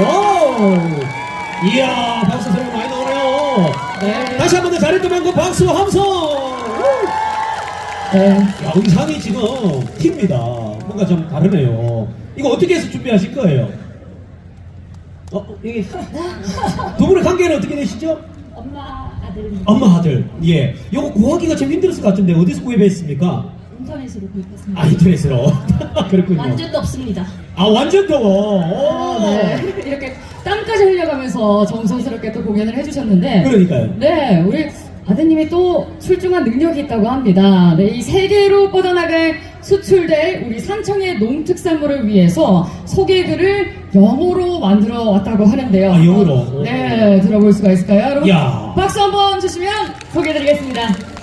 와우! 이야, 박수 소리 많이 나오네요. 네. 다시 한 번 더 잘했던 만큼 박수 함성! 네. 야, 의상이 지금 팁니다. 뭔가 좀 다르네요. 이거 어떻게 해서 준비하신 거예요? 어, 이게 두 분의 관계는 어떻게 되시죠? 엄마 아들 엄마 아들. 예. 요거 구하기가 좀 힘들었을 것 같은데 어디서 구입했습니까? 인터넷으로 구입했습니다. 아 인터넷으로. 그렇군요. 완전 덥습니다. 아 완전 더워. 오. 네. 이렇게 땀까지 흘려가면서 정성스럽게 또 공연을 해주셨는데. 그러니까요. 네, 우리 아드님이 또 출중한 능력이 있다고 합니다. 네, 이 세계로 뻗어나갈 수출될 우리 산청의 농특산물을 위해서 소개글을 영어로 만들어 왔다고 하는데요. 아, 영어로? 네, 들어볼 수가 있을까요, 여러분? 야. 박수 한번 주시면 소개해드리겠습니다.